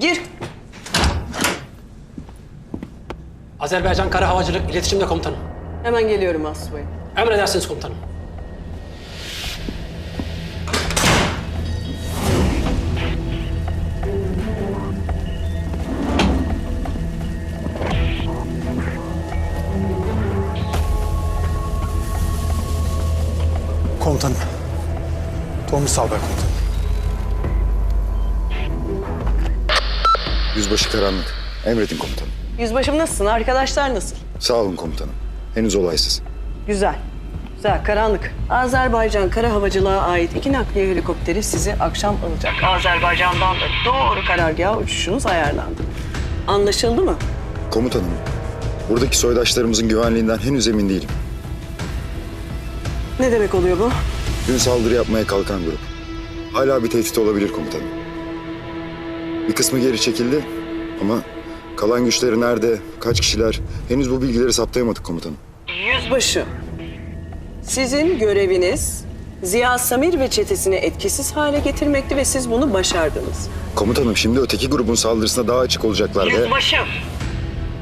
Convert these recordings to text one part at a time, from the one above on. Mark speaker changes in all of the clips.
Speaker 1: Gir.
Speaker 2: Azerbaycan Kara Havacılık İletişimde Komutanım.
Speaker 1: Hemen geliyorum Asubay.
Speaker 2: Emredersiniz komutanım.
Speaker 3: Komutanım. Tomris Albay komutanım.
Speaker 4: Yüzbaşı karanlık. Emredin komutanım.
Speaker 1: Yüzbaşım nasılsın? Arkadaşlar nasıl?
Speaker 4: Sağ olun komutanım. Henüz olaysız.
Speaker 1: Güzel. Güzel, karanlık. Azerbaycan Kara Havacılığa ait iki nakliye helikopteri sizi akşam alacak. Azerbaycan'dan da doğru karargaha uçuşunuz ayarlandı. Anlaşıldı mı?
Speaker 4: Komutanım, buradaki soydaşlarımızın güvenliğinden henüz emin değilim.
Speaker 1: Ne demek oluyor bu?
Speaker 4: Dün saldırı yapmaya kalkan grup. Hala bir tehdit olabilir komutanım. Bir kısmı geri çekildi ama kalan güçleri nerede, kaç kişiler henüz bu bilgileri saptayamadık komutanım.
Speaker 1: Yüzbaşı. Sizin göreviniz Ziya Samir ve çetesini etkisiz hale getirmekti ve siz bunu başardınız.
Speaker 4: Komutanım şimdi öteki grubun saldırısına daha açık olacaklar ve...
Speaker 1: Yüzbaşım.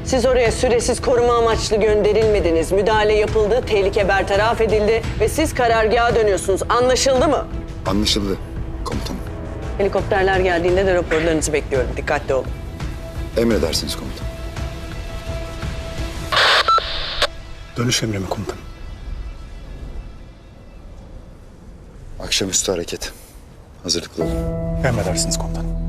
Speaker 1: Siz oraya süresiz koruma amaçlı gönderilmediniz. Müdahale yapıldı, tehlike bertaraf edildi ve siz karargaha dönüyorsunuz. Anlaşıldı mı?
Speaker 4: Anlaşıldı komutanım.
Speaker 1: Helikopterler geldiğinde de raporlarınızı bekliyorum. Dikkatli olun.
Speaker 4: Emredersiniz komutanım.
Speaker 3: Dönüş emri mi komutanım?
Speaker 4: Akşamüstü hareket. Hazırlıklı olun.
Speaker 3: Emredersiniz komutanım.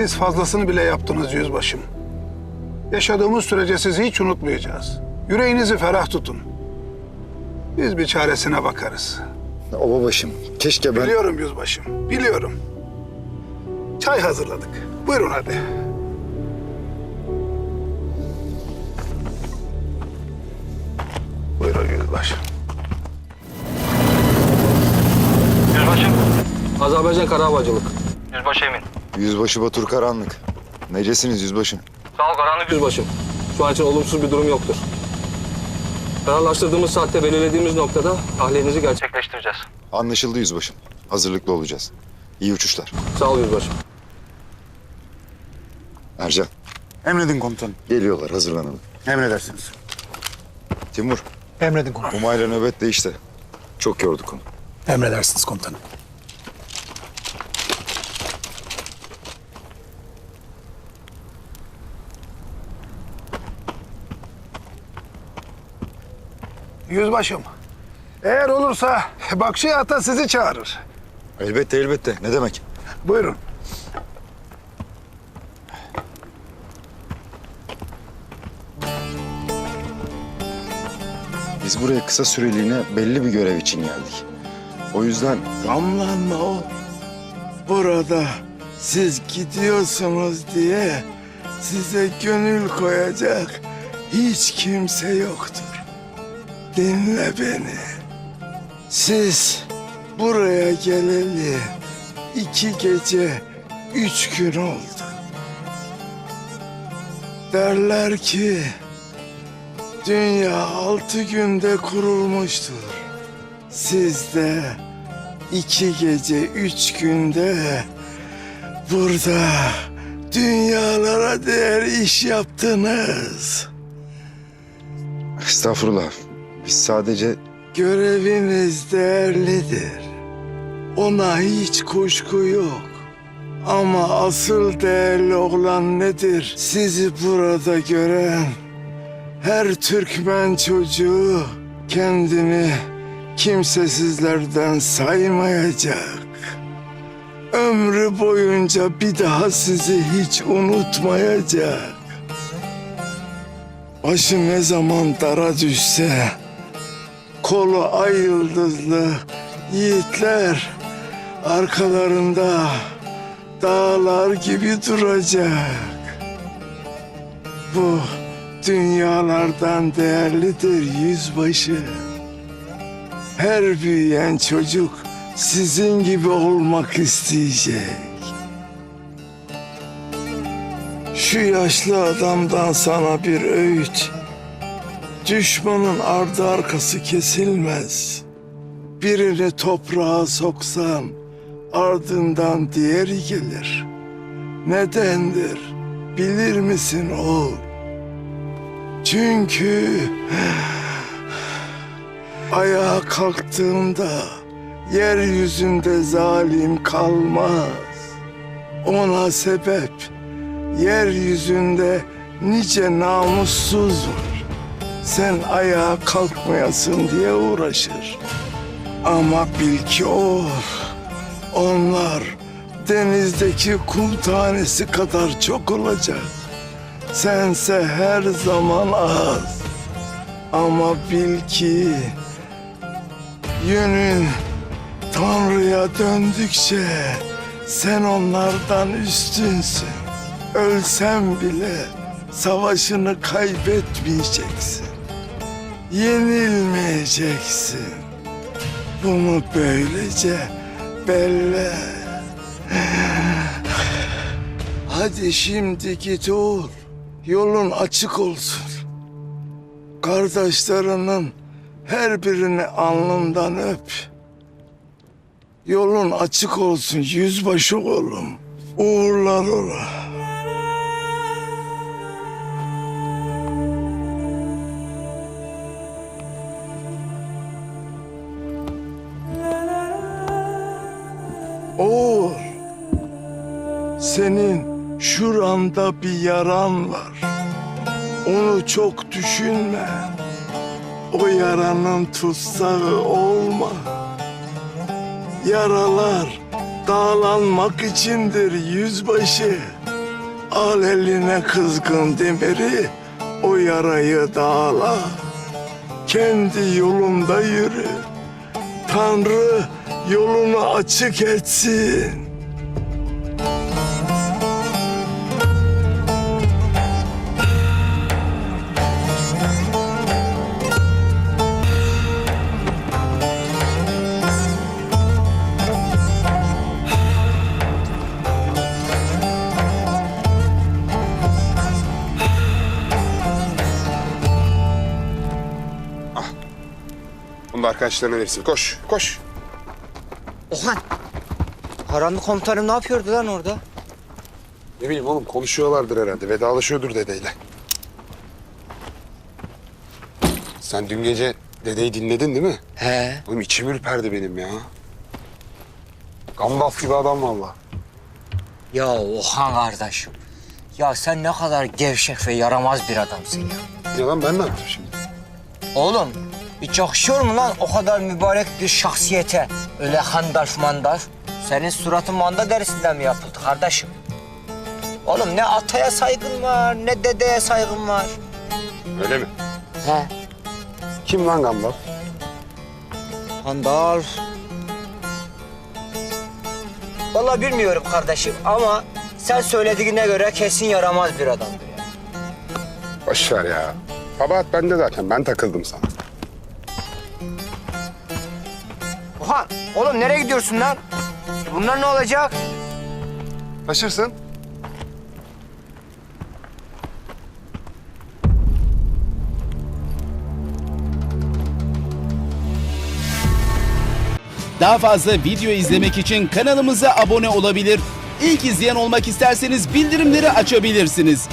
Speaker 5: Siz fazlasını bile yaptınız yüzbaşım. Yaşadığımız sürece sizi hiç unutmayacağız. Yüreğinizi ferah tutun. Biz bir çaresine bakarız.
Speaker 4: Obabaşım, keşke ben...
Speaker 5: Biliyorum yüzbaşım, biliyorum. Çay hazırladık. Buyurun hadi. Buyurun yüzbaşım.
Speaker 6: Yüzbaşım.
Speaker 2: Azerbaycan Kara Havacılık.
Speaker 6: Yüzbaşı Emin.
Speaker 4: Yüzbaşı Batur Karanlık. Necesiniz yüzbaşım?
Speaker 6: Sağ ol karanlık
Speaker 2: Yüzbaşım, şu an için olumsuz bir durum yoktur. Kararlaştırdığımız saatte belirlediğimiz noktada tahliyenizi gerçek...
Speaker 6: gerçekleştireceğiz.
Speaker 4: Anlaşıldı yüzbaşım. Hazırlıklı olacağız. İyi uçuşlar.
Speaker 2: Sağ ol yüzbaşım.
Speaker 4: Ercan,
Speaker 3: Emredin komutanım.
Speaker 4: geliyorlar. Hazırlanalım.
Speaker 3: Emredersiniz.
Speaker 4: Timur,
Speaker 3: Emredin komutanım.
Speaker 4: Umay'la nöbet değişti. Çok yorduk onu.
Speaker 3: Emredersiniz komutanım.
Speaker 5: Yüzbaşım, eğer olursa Bakşı Ata sizi çağırır.
Speaker 4: Elbette elbette. Ne demek?
Speaker 5: Buyurun.
Speaker 4: Biz buraya kısa süreliğine belli bir görev için geldik. O yüzden
Speaker 7: Gamlanma o. Burada siz gidiyorsunuz diye size gönül koyacak hiç kimse yoktur. Dinle beni. Siz buraya geleli iki gece, üç gün oldu. Derler ki dünya altı günde kurulmuştur. Siz de iki gece, üç günde burada dünyalara değer iş yaptınız.
Speaker 4: estağfurullah. Biz sadece
Speaker 7: Göreviniz değerlidir. Ona hiç kuşku yok. Ama asıl değerli olan nedir? Sizi burada gören her Türkmen çocuğu kendini kimsesizlerden saymayacak. Ömrü boyunca bir daha sizi hiç unutmayacak. Başı ne zaman dara düşse kolu ay yıldızlı yiğitler arkalarında dağlar gibi duracak. Bu dünyalardan değerlidir yüzbaşı. Her büyüyen çocuk sizin gibi olmak isteyecek. Şu yaşlı adamdan sana bir öğüt. Düşmanın ardı arkası kesilmez. Birini toprağa soksan ardından diğeri gelir. Nedendir bilir misin oğul? Çünkü ayağa kalktığında yeryüzünde zalim kalmaz. Ona sebep yeryüzünde nice namussuz var. Sen ayağa kalkmayasın diye uğraşır. Ama bil ki o, onlar denizdeki kum tanesi kadar çok olacak. Sense her zaman az. Ama bil ki yönün Tanrı'ya döndükçe sen onlardan üstünsün. Ölsem bile savaşını kaybetmeyeceksin. Yenilmeyeceksin. Bunu böylece belli. Hadi şimdi git oğul. Yolun açık olsun. Kardeşlerinin her birini alnından öp. Yolun açık olsun yüzbaşı oğlum. Uğurlar ola. Senin şuranda bir yaran var. Onu çok düşünme. O yaranın tutsağı olma. Yaralar dağlanmak içindir yüzbaşı. Al eline kızgın demiri, o yarayı dağla. Kendi yolunda yürü. Tanrı yolunu açık etsin.
Speaker 8: Arkadaşlarına verirsin. Koş, koş.
Speaker 9: Ohan. Karanlık komutanım ne yapıyordu lan orada?
Speaker 8: Ne bileyim oğlum konuşuyorlardır herhalde. Vedalaşıyordur dedeyle. Sen dün gece dedeyi dinledin değil mi?
Speaker 9: He.
Speaker 8: Oğlum içim ürperdi benim ya. Gandalf gibi adam valla.
Speaker 9: Ya Ohan kardeşim. Ya sen ne kadar gevşek ve yaramaz bir adamsın ya.
Speaker 8: Ya lan ben ne yaptım şimdi?
Speaker 9: Oğlum hiç yakışıyor mu lan o kadar mübarek bir şahsiyete? Öyle handaş mandaş. Senin suratın manda derisinden mi yapıldı kardeşim? Oğlum ne ataya saygın var ne dedeye saygın var.
Speaker 8: Öyle mi?
Speaker 9: He.
Speaker 8: Kim lan Gandalf?
Speaker 9: Handal. Vallahi bilmiyorum kardeşim ama sen söylediğine göre kesin yaramaz bir adamdır ya.
Speaker 8: Boş ver ya. Kabahat bende zaten. Ben takıldım sana.
Speaker 9: Oha! Oğlum nereye gidiyorsun lan? Bunlar ne olacak?
Speaker 8: Taşırsın.
Speaker 10: Daha fazla video izlemek için kanalımıza abone olabilir. İlk izleyen olmak isterseniz bildirimleri açabilirsiniz.